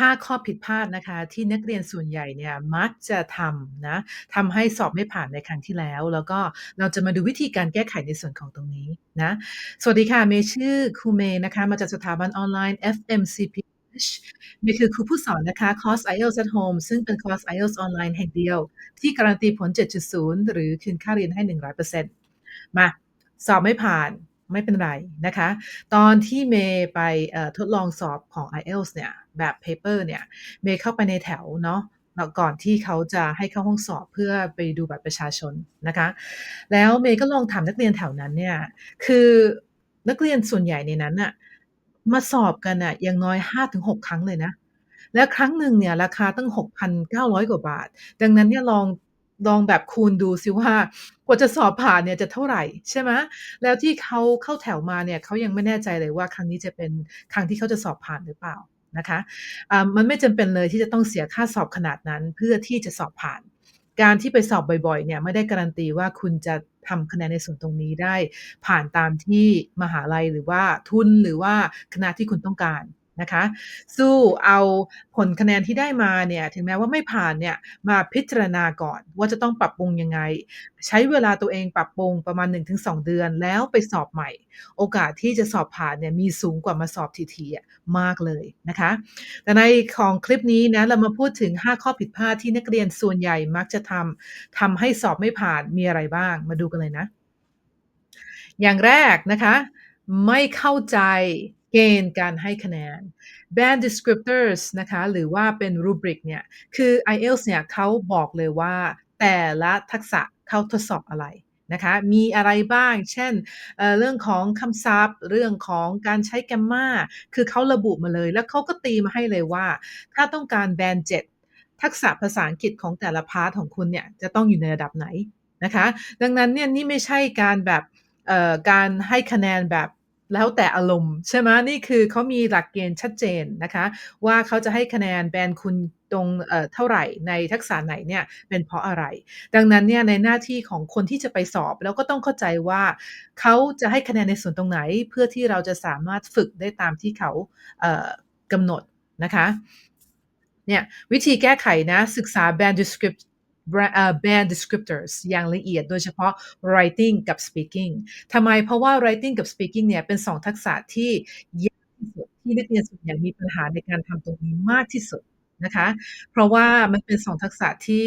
5 ข้อผิดพลาดนะคะ ที่นักเรียนส่วนใหญ่เนี่ยมักจะทำนะทำให้สอบไม่ผ่านในครั้งที่แล้ว แล้วก็เราจะมาดูวิธีการแก้ไขในส่วนของตรงนี้นะสวัสดีค่ะ เมย์ชื่อครูเมย์นะคะ มาจากสถาบันออนไลน์ FMCPH เมย์คือครูผู้สอนนะคะคอร์ส IELTS at Home ซึ่งเป็นคอร์ส IELTS ออนไลน์แห่งเดียว ที่การันตีผล 7.0 หรือคืนค่าเรียนให้ 100%มา สอบไม่ผ่าน ไม่เป็นไรนะคะ ตอนที่เมย์ไปทดลองสอบของ IELTS เนี่ยแบบเพเปอร์เนี่ยเมย์เข้าไปในแถวเนาะก่อนที่เขาจะให้เข้าห้องสอบเพื่อไปดูบัตรประชาชนนะคะ แล้วเมย์ก็ลองถามนักเรียนแถวนั้นเนี่ยคือนักเรียนส่วนใหญ่ในนั้นน่ะมาสอบกันน่ะอย่างน้อย 5-6 ครั้งเลยนะแล้วครั้งหนึ่งเนี่ยราคาตั้ง 6,900 กว่าบาท ดังนั้นเนี่ยลอง ลองแบบคูณดูสิว่ากว่าจะสอบผ่านเนี่ยจะเท่าไหร่ใช่ไหมแล้วที่เขาเข้าแถวมาเนี่ยเขายังไม่แน่ใจเลยว่าครั้งนี้จะเป็นครั้งที่เขาจะสอบผ่านหรือเปล่านะคะอ่ามันไม่จำเป็นเลยที่จะต้องเสียค่าสอบขนาดนั้นเพื่อที่จะสอบผ่าน การที่ไปสอบบ่อยๆเนี่ยไม่ได้การันตีว่าคุณจะทำคะแนนในส่วนตรงนี้ได้ ผ่านตามที่มหาลัยหรือว่าทุนหรือว่าคณะที่คุณต้องการ นะคะ สู้เอาผลคะแนนที่ได้มาเนี่ยถึงแม้ว่าไม่ผ่านเนี่ยมาพิจารณาก่อนว่าจะต้องปรับปรุงยังไง ใช้เวลาตัวเองปรับปรุงประมาณ 1-2 เดือน แล้วไปสอบใหม่ โอกาสที่จะสอบผ่านเนี่ยมีสูงกว่ามาสอบทีๆอะมากเลยนะคะ แต่ในของคลิปนี้นะเรามาพูดถึง 5 ข้อผิดพลาดที่นักเรียนส่วนใหญ่มักจะทำทำให้สอบไม่ผ่านมีอะไรบ้างมาดูกันเลยนะ อย่างแรกนะคะ ไม่เข้าใจ เกณฑ์การให้คะแนน Band Descriptors นะคะหรือว่าเป็น Rubric เนี่ยคือ IELTS เนี่ยเขาบอกเลยว่าแต่ละทักษะเขาทดสอบอะไรนะคะมีอะไรบ้าง เช่นเเรื่องของคำศัพท์ เรื่องของการใช้ Grammar คือเขาระบุมาเลย แล้วเขาก็ตีมาให้เลยว่า ถ้าต้องการ Band 7ทักษะภาษาอังกฤษของแต่ละพาร์ตของคุณเนี่ยจะต้องอยู่ในระดับไหนนะคะ ดังนั้นเนี่ยนี่ไม่ใช่การแบบการให้คะแนนแบบ แล้วแต่อารมณ์ใช่ไหมนี่คือเขามีหลักเกณฑ์ชัดเจนนะคะ ว่าเขาจะให้คะแนนแบนด์คุณตรงเอ่อเท่าไหร่ในทักษะไหนเนี่ยเป็นเพราะอะไร ดังนั้นเนี่ยในหน้าที่ของคนที่จะไปสอบเราก็ต้องเข้าใจว่าเขาจะให้คะแนนในส่วนตรงไหน เพื่อที่เราจะสามารถฝึกได้ตามที่เขาเอ่อกำหนดนะคะเนี่ยวิธีแก้ไขนะศึกษา Band Descript แบรเอ่อ Band Descriptors อย่างละเอียดโดยเฉพาะ Writing กับ Speaking ทำไม?เพราะว่า Writing กับ Speaking เนี่ยเป็นสองทักษะที่ยากที่สุดที่นักเรียนส่วนใหญ่มีปัญหาในการทำตรงนี้มากที่สุดนะคะ เพราะว่ามันเป็นสองทักษะที่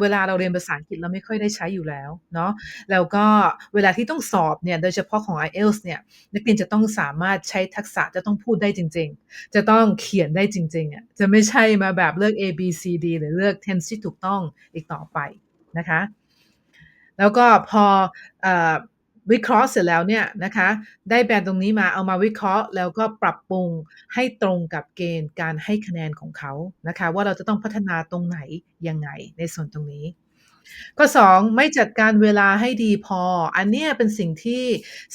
เวลาเราเรียนภาษาอังกฤษเราไม่ค่อยได้ใช้อยู่แล้วเนาะแล้วก็เวลาที่ต้องสอบเนี่ยโดยเฉพาะของ IELTS เนี่ยนักเรียนจะต้องสามารถใช้ทักษะจะต้องพูดได้จริง ๆ จะต้องเขียนได้จริงๆอะจะไม่ใช่มาแบบเลือก A B C D หรือเลือก tense ที่ถูกต้องอีกต่อไปนะคะ แล้วก็พออ วิเคราะห์เสร็จแล้วเนี่ยนะคะ ได้แบนด์ตรงนี้มาเอามาวิเคราะห์แล้วก็ปรับปรุงให้ตรงกับเกณฑ์การให้คะแนนของเขานะคะ ว่าเราจะต้องพัฒนาตรงไหนยังไงในส่วนตรงนี้ข้อ2ไม่จัดการเวลาให้ดีพอ อันนี้เป็นสิ่งที่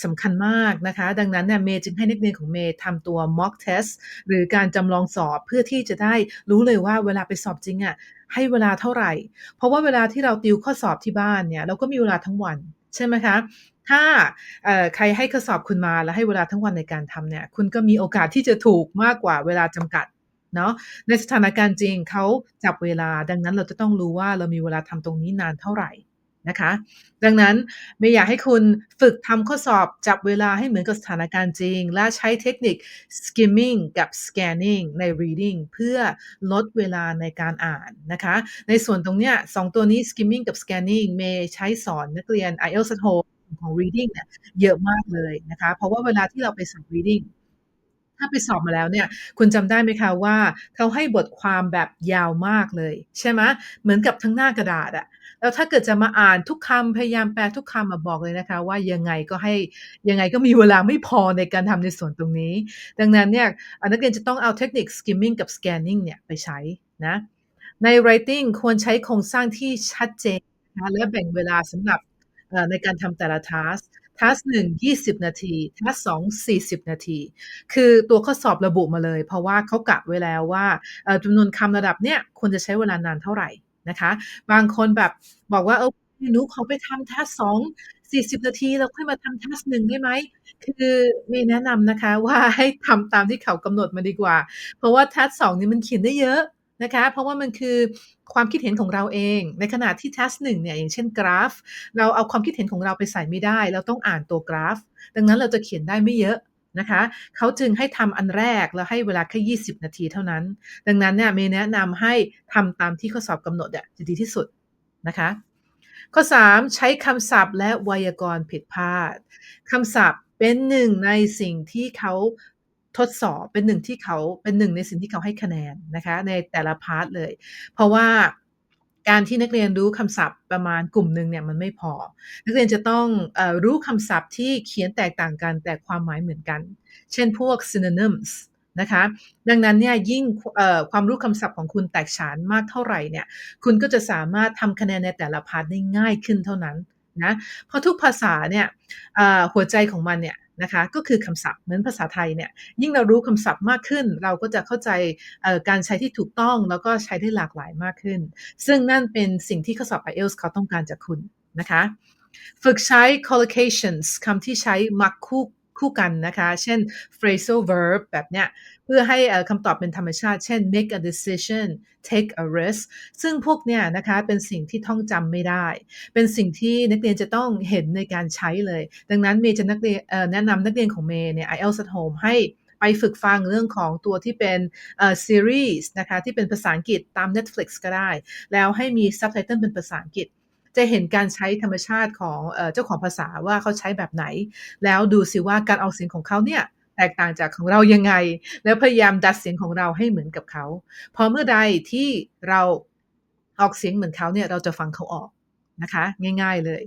สำคัญมากนะคะ ดังนั้นเนี่ยเมย์จึงให้นักเรียนของเมย์ทำตัว Mock Test หรือการจำลองสอบเพื่อที่จะได้รู้เลยว่าเวลาไปสอบจริงอะให้เวลาเท่าไหร่ เพราะว่าเวลาที่เราติวข้อสอบที่บ้านเนี่ยเราก็มีเวลาทั้งวันใช่ไหมคะ ถ้าใครให้ข้อสอบคุณมาแล้วให้เวลาทั้งวันในการทำเนี่ย คุณก็มีโอกาสที่จะถูกมากกว่าเวลาจำกัดเนาะในสถานการณ์จริงเขาจับเวลาดังนั้นเราจะต้องรู้ว่าเรามีเวลาทำตรงนี้นานเท่าไหร่นะคะ ดังนั้นเมย์อยากให้คุณฝึกทำข้อสอบจับเวลาให้เหมือนกับสถานการณ์จริง และใช้เทคนิค skimming กับ scanning ใน reading เพื่อลดเวลาในการอ่านนะคะ ในส่วนตรงเนี้ย2ตัวนี้ skimming กับ scanning เมย์ใช้สอนนักเรียน IELTS at Home ของ reading เนี่ยเยอะมากเลยนะคะ เพราะว่าเวลาที่เราไปสอบ reading ถ้าไปสอบมาแล้วเนี่ย คุณจำได้ไหมคะว่าเขาให้บทความแบบยาวมากเลย ใช่ไหมเหมือนกับทั้งหน้ากระดาษอะแล้วถ้าเกิดจะมาอ่านทุกคำพยายามแปลทุกคำอะบอกเลยนะคะ ว่ายังไงก็ให้ยังไงก็มีเวลาไม่พอในการทำในส่วนตรงนี้ ดังนั้นเนี่ยนักเรียนจะต้องเอาเทคนิค skimming กับ scanning เนี่ยไปใช้นะใน Writing ควรใช้โครงสร้างที่ชัดเจนนะคะและแบ่งเวลาสำหรับ ในการทำแต่ละทาสก์ทาสก์1 20นาทีทาสก์2 40นาที คือตัวข้อสอบระบุมาเลย เพราะว่าเขากะไว้แล้วว่าจำนวนคำระดับเนี้ยควรจะใช้เวลานานเท่าไหร่นะคะ บางคนแบบบอกว่าเออหนูขอไปทำทาสก์2 40นาทีเราค่อยมาทำ task 1ได้ไหมคือเมย์แนะนำนะคะว่าให้ทำตามที่เขากำหนดมาดีกว่า เพราะว่า task 2นี่มันเขียนได้เยอะ นะคะ เพราะว่ามันคือความคิดเห็นของเราเอง ในขณะที่ task 1เนี่ยอย่างเช่นกราฟ เราเอาความคิดเห็นของเราไปใส่ไม่ได้ เราต้องอ่านตัวกราฟ ดังนั้นเราจะเขียนได้ไม่เยอะนะคะเขาจึงให้ทำอันแรกแล้วให้เวลาแค่ 20 นาทีเท่านั้น ดังนั้นเนี่ยเมย์แนะนำให้ทำตามที่ข้อสอบกำหนดอะจะดีที่สุดนะคะ ข้อ 3 ใช้คำศัพท์และไวยากรณ์ผิดพลาดคำศัพท์เป็นหนึ่งในสิ่งที่เขา ทดสอบเป็นหนึ่งที่เขาเป็นหนึ่งในสิ่งที่เขาให้คะแนนนะคะในแต่ละพาร์ตเลย เพราะว่าการที่นักเรียนรู้คำศัพท์ประมาณกลุ่มหนึ่งเนี่ยมันไม่พอ นักเรียนจะต้องอรู้คำศัพท์ที่เขียนแตกต่างกันแต่ความหมายเหมือนกัน เช่นพวก synonyms นะคะดังนั้นเนี่ยยิ่งความรู้คำศัพท์ของคุณแตกฉานมากเท่าไหร่เนี่ยคุณก็จะสามารถทำคะแนนในแต่ละพาร์ตได้ง่ายขึ้นเท่านั้นนะเพราะทุกภาษาเนี่ยหัวใจของมันเนี่ย นะคะก็คือคำศัพท์เหมือนภาษาไทยเนี่ยยิ่งเรารู้คำศัพท์มากขึ้น เราก็จะเข้าใจการใช้ที่ถูกต้องแล้วก็ใช้ได้หลากหลายมากขึ้น ซึ่งนั่นเป็นสิ่งที่ข้อสอบ IELTS เขาต้องการจากคุณนะคะ ฝึกใช้ collocations คำที่ใช้มักคู่ คู่กันนะคะ เช่น phrasal verb แบบเนี้ยเพื่อให้คำตอบเป็นธรรมชาติ เช่น make a decision take a risk ซึ่งพวกเนี้ยนะคะเป็นสิ่งที่ท่องจำไม่ได้ เป็นสิ่งที่นักเรียนจะต้องเห็นในการใช้เลย ดังนั้นเมย์จะนักเรียนแนะนำนักเรียนของเมย์เนี่ย IELTS at Home ให้ไปฝึกฟังเรื่องของตัวที่เป็นซีรีส์นะคะที่เป็นภาษาอังกฤษตาม Netflix ก็ได้ แล้วให้มี subtitle เป็นภาษาอังกฤษ จะเห็นการใช้ธรรมชาติของเจ้าของภาษาว่าเขาใช้แบบไหน แล้วดูสิว่าการออกเสียงของเขาเนี่ยแตกต่างจากของเรายังไง แล้วพยายามดัดเสียงของเราให้เหมือนกับเขาพอเมื่อใดที่เราออกเสียงเหมือนเขาเนี่ยเราจะฟังเขาออกนะคะ ง่าย ๆเลย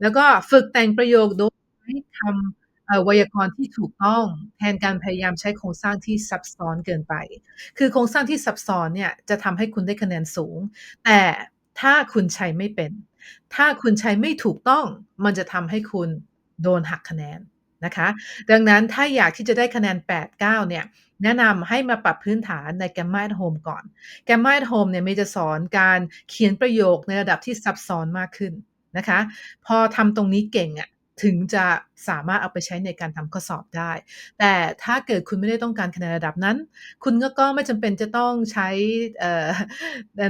แล้วก็ฝึกแต่งประโยคโดยใช้คำไวยากรณ์ที่ถูกต้องแทนการพยายามใช้โครงสร้างที่ซับซ้อนเกินไป คือโครงสร้างที่ซับซ้อนเนี่ยจะทำให้คุณได้คะแนนสูง แต่ถ้าคุณใช้ไม่เป็น ถ้าคุณใช้ไม่ถูกต้องมันจะทำให้คุณโดนหักคะแนนนะคะดังนั้นถ้าอยากที่จะได้คะแนน 8-9 เนี่ย แนะนำให้มาปรับพื้นฐานใน Grammar at Home ก่อน Grammar at Home เนี่ยมีจะสอนการเขียนประโยคในระดับที่ซับซ้อนมากขึ้นนะคะ พอทำตรงนี้เก่งอะ ถึงจะสามารถเอาไปใช้ในการทำข้อสอบได้ แต่ถ้าเกิดคุณไม่ได้ต้องการคะแนนระดับนั้น คุณก็ไม่จำเป็นจะต้องใช้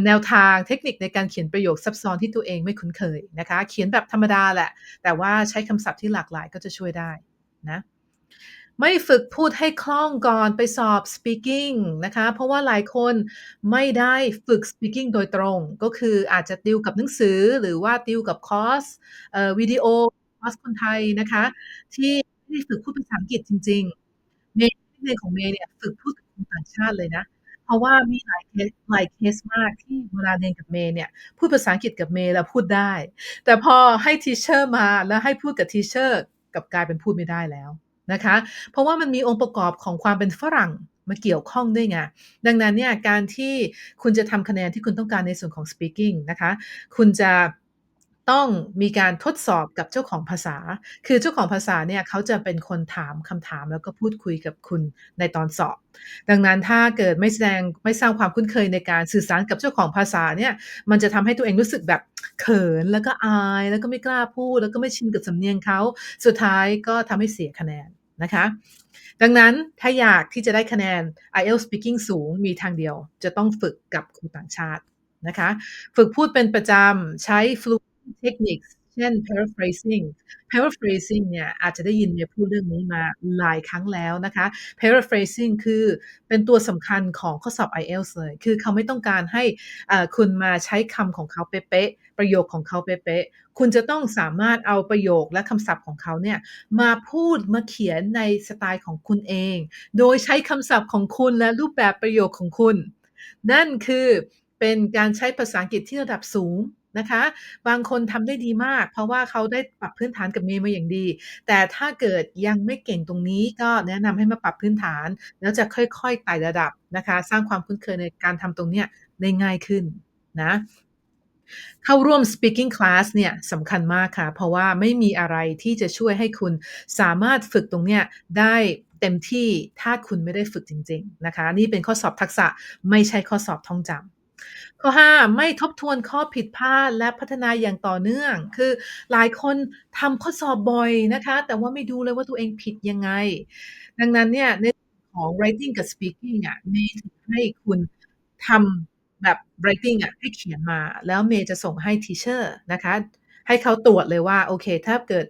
แนวทางเทคนิคในการเขียนประโยคซับซ้อนที่ตัวเองไม่คุ้นเคยนะคะ เขียนแบบธรรมดาแหละ แต่ว่าใช้คำศัพท์ที่หลากหลายก็จะช่วยได้นะไม่ฝึกพูดให้คล่องก่อนไปสอบ speaking นะคะ เพราะว่าหลายคนไม่ได้ฝึก speaking โดยตรง ก็คืออาจจะติวกับหนังสือหรือว่าติวกับคอร์สวิดีโอ อร์สคนไทยนะคะ ที่ที่ฝึกพูดภาษาอังกฤษจริง ๆ เมย์นักเรียนของเมย์เนี่ยฝึกพูดกับคนต่างชาติเลยนะ เพราะว่ามีหลายเคสหลายเคสมากที่เวลาเรียนกับเมย์เนี่ยพูดภาษาอังกฤษกับเมย์แล้วพูดได้ แต่พอให้ทีเชอร์มาแล้วให้พูดกับทีเชอร์กับกลายเป็นพูดไม่ได้แล้วนะคะ เพราะว่ามันมีองค์ประกอบของความเป็นฝรั่งมาเกี่ยวข้องด้วยไง ดังนั้นเนี่ยการที่คุณจะทำคะแนนที่คุณต้องการในส่วนของ speaking นะคะ คุณจะ ต้องมีการทดสอบกับเจ้าของภาษา คือเจ้าของภาษาเนี่ยเขาจะเป็นคนถามคำถามแล้วก็พูดคุยกับคุณในตอนสอบ ดังนั้นถ้าเกิดไม่แสดงไม่สร้างความคุ้นเคยในการสื่อสารกับเจ้าของภาษาเนี่ยมันจะทำให้ตัวเองรู้สึกแบบเขินแล้วก็อายแล้วก็ไม่กล้าพูด แล้วก็ไม่ชินกับสำเนียงเขาสุดท้ายก็ทำให้เสียคะแนนนะคะดังนั้นถ้าอยากที่จะได้คะแนน IELTS speaking สูงมีทางเดียว จะต้องฝึกกับครูต่างชาตินะคะ ฝึกพูดเป็นประจำใช้ fluency techniques เช่น paraphrasing paraphrasing เนี่ยอาจจะได้ยินเมย์พูดเรื่องนี้มาหลายครั้งแล้วนะคะ paraphrasing คือเป็นตัวสำคัญของข้อสอบ IELTS เลย คือเขาไม่ต้องการให้อ่าคุณมาใช้คำของเขาเป๊ะๆ ประโยคของเขาเป๊ะๆ คุณจะต้องสามารถเอาประโยคและคำศัพท์ของเขาเนี่ยมาพูดมาเขียนในสไตล์ของคุณเอง โดยใช้คำศัพท์ของคุณและรูปแบบประโยคของคุณ นั่นคือเป็นการใช้ภาษาอังกฤษที่ระดับสูง นะคะ บางคนทำได้ดีมาก เพราะว่าเขาได้ปรับพื้นฐานกับเมย์มาอย่างดี แต่ถ้าเกิดยังไม่เก่งตรงนี้ก็แนะนำให้มาปรับพื้นฐาน แล้วจะค่อยๆไต่ระดับนะคะ สร้างความคุ้นเคยในการทำตรงเนี้ยได้ง่ายขึ้นนะเข้าร่วม speaking class เนี่ยสำคัญมากค่ะ เพราะว่าไม่มีอะไรที่จะช่วยให้คุณสามารถฝึกตรงเนี้ยได้เต็มที่ถ้าคุณไม่ได้ฝึกจริง ๆ นะคะ นี่เป็นข้อสอบทักษะไม่ใช่ข้อสอบท่องจำ ข้อ 5 ไม่ทบทวนข้อผิดพลาดและพัฒนาอย่างต่อเนื่อง คือหลายคนทำข้อสอบบ่อยนะคะ แต่ว่าไม่ดูเลยว่าตัวเองผิดยังไง ดังนั้นเนี่ยในของ writing กับ speaking อะเมย์ถึงให้คุณทำแบบ writing อะให้เขียนมา แล้วเมย์จะส่งให้ teacher นะคะ ให้เขาตรวจเลยว่า โอเค ถ้าเกิด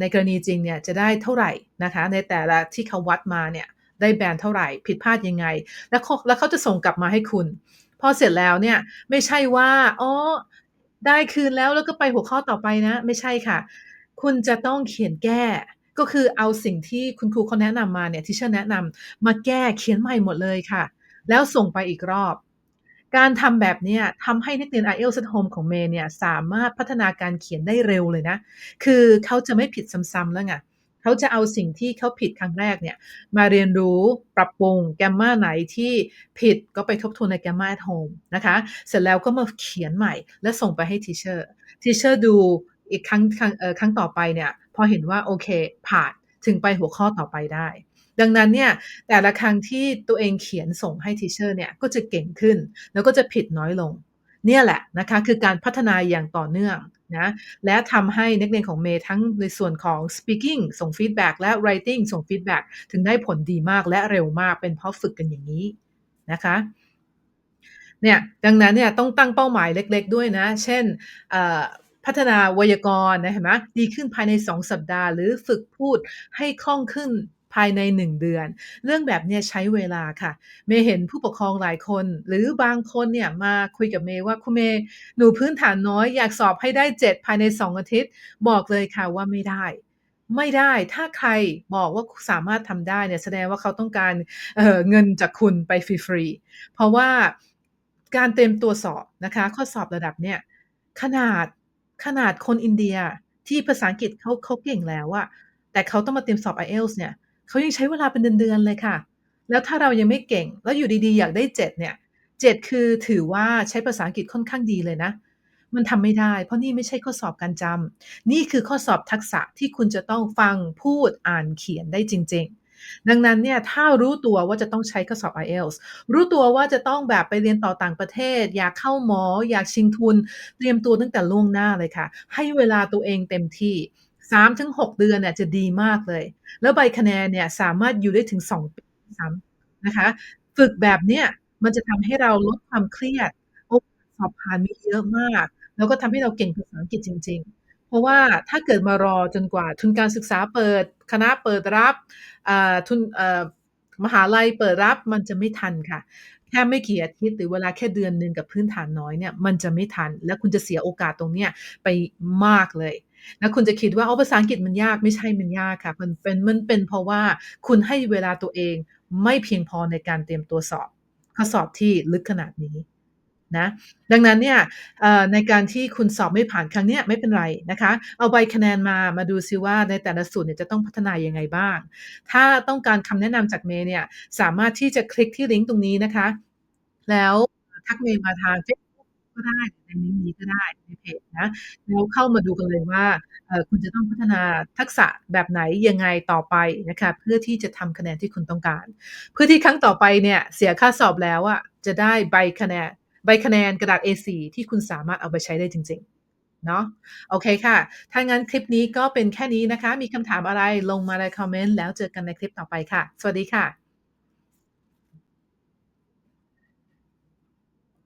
ในกรณีจริงเนี่ยจะได้เท่าไหร่นะคะ ในแต่ละที่เขาวัดมาเนี่ยได้แบนด์เท่าไหร่ ผิดพลาดยังไง แล้วเขาแล้วเขาจะส่งกลับมาให้คุณ อเสร็จแล้วเนี่ยไม่ใช่ว่าอ๋อได้คืนแล้วแล้วก็ไปหัวข้อต่อไปนะ ไม่ใช่ค่ะ คุณจะต้องเขียนแก้ ก็คือเอาสิ่งที่คุณครูเขาแนะนำมาเนี่ย teacher แนะนำมาแก้เขียนใหม่หมดเลยค่ะ แล้วส่งไปอีกรอบ การทำแบบเนี้ยทำให้นักเรียน IELTS at Home ของเมย์เนี่ยสามารถพัฒนาการเขียนได้เร็วเลยนะ คือเขาจะไม่ผิดซ้ำๆแล้วไง เขาจะเอาสิ่งที่เขาผิดครั้งแรกเนี่ยมาเรียนรู้ปรับปรุง Grammar ไหนที่ผิดก็ไปทบทวนใน Grammar at Home นะคะเสร็จแล้วก็มาเขียนใหม่ และส่งไปให้ teacher teacher ดูอีกครั้งครั้งครั้งต่อไปเนี่ยพอเห็นว่าโอเคผ่านถึงไปหัวข้อต่อไปได้ ดังนั้นเนี่ยแต่ละครั้งที่ตัวเองเขียนส่งให้ teacher เนี่ยก็จะเก่งขึ้น แล้วก็จะผิดน้อยลง เนี่ยแหละนะคะคือการพัฒนาอย่างต่อเนื่อง นะและทำให้นักเรียนของเมย์ทั้งในส่วนของ speaking ส่งฟีดแบ็กและ writing ส่งฟีดแบ็กถึงได้ผลดีมากและเร็วมากเป็นเพราะฝึกกันอย่างงี้นะคะเนี่ยดังนั้นเนี่ยต้องตั้งเป้าหมายเล็กๆด้วยนะ เช่นพัฒนาไวยากรณ์นะเห็นไหมดีขึ้นภายใน 2 สัปดาห์ หรือฝึกพูดให้คล่องขึ้น ภายใน 1 เดือน เรื่องแบบเนี้ยใช้เวลาค่ะ เมย์เห็นผู้ปกครองหลายคน หรือบางคนเนี่ยมาคุยกับเมย์ว่า"คุณเมย์หนูพื้นฐานน้อยอยากสอบให้ได้ 7 ภายใน 2 อาทิตย์"บอกเลยค่ะว่าไม่ได้ไม่ได้ ถ้าใครบอกว่าสามารถทำได้เนี่ยแสดงว่าเขาต้องการเเงินจากคุณไปฟรีๆ เพราะว่าการเตรียมตัวสอบนะคะ ข้อสอบระดับเนี้ยขนาดขนาดคนอินเดียที่ภาษาอังกฤษเขาเขาเก่งแล้วอะแต่เขาต้องมาเตรียมสอบ IELTS เนี่ย เขายังใช้เวลาเป็นเดือนๆเลยค่ะ แล้วถ้าเรายังไม่เก่ง แล้วอยู่ดีๆ อยากได้7เนี่ย7คือถือว่าใช้ภาษาอังกฤษค่อนข้างดีเลยนะ มันทำไม่ได้ เพราะนี่ไม่ใช่ข้อสอบการจำนี่คือข้อสอบทักษะที่คุณจะต้องฟังพูดอ่านเขียนได้จริง ๆดังนั้นเนี่ยถ้ารู้ตัวว่าจะต้องใช้ข้อสอบ IELTS รู้ตัวว่าจะต้องแบบไปเรียนต่อต่างประเทศ อยากเข้าหมอ อยากชิงทุน เตรียมตัวตั้งแต่ล่วงหน้าเลยค่ะ ให้เวลาตัวเองเต็มที่ 3-6เดือนเนี่ยจะดีมากเลย แล้วใบคะแนนเนี่ยสามารถอยู่ได้ถึง2ปีซ้ำนะคะ ฝึกแบบเนี้ยมันจะทำให้เราลดความเครียดโอกาสสอบผ่านมีเยอะมาก แล้วก็ทำให้เราเก่งภาษาอังกฤษจริง ๆ เพราะว่าถ้าเกิดมารอจนกว่าทุนการศึกษาเปิด คณะเปิดรับทุนมหาลัยเปิดรับมันจะไม่ทันค่ะ แค่ไม่กี่อาทิตย์หรือเวลาแค่เดือนหนึ่งกับพื้นฐานน้อยเนี่ยมันจะไม่ทัน และคุณจะเสียโอกาสตรงเนี้ยไปมากเลย แล้วคุณจะคิดว่าอ๋อภาษาอังกฤษมันยากไม่ใช่มันยากค่ะ มันเป็นมันเป็นเพราะว่าคุณให้เวลาตัวเองไม่เพียงพอในการเตรียมตัวสอบข้อสอบที่ลึกขนาดนี้นะดังนั้นเนี่ยในการที่คุณสอบไม่ผ่านครั้งเนี้ยไม่เป็นไรนะคะ เอาใบคะแนนมามาดูซิว่าในแต่ละสูตรเนี่ยจะต้องพัฒนายังไงบ้าง ถ้าต้องการคำแนะนำจากเมย์เนี่ยสามารถที่จะคลิกที่ลิงก์ตรงนี้นะคะ แล้วทักเมย์มาทางเฟซบุ๊ ก็ได้ในลิงก์นี้ก็ได้ในเพจนะแล้วเข้ามาดูกันเลยว่าคุณจะต้องพัฒนาทักษะแบบไหนยังไงต่อไปนะคะเพื่อที่จะทำคะแนนที่คุณต้องการ เพื่อที่ครั้งต่อไปเนี่ยเสียค่าสอบแล้วอะจะได้ใบคะแนนใบคะแนนกระดาษ A4 ที่คุณสามารถเอาไปใช้ได้จริงๆเนาะโอเคค่ะ ถ้างั้นคลิปนี้ก็เป็นแค่นี้นะคะ มีคำถามอะไรลงมาในคอมเมนต์แล้วเจอกันในคลิปต่อไปค่ะ สวัสดีค่ะ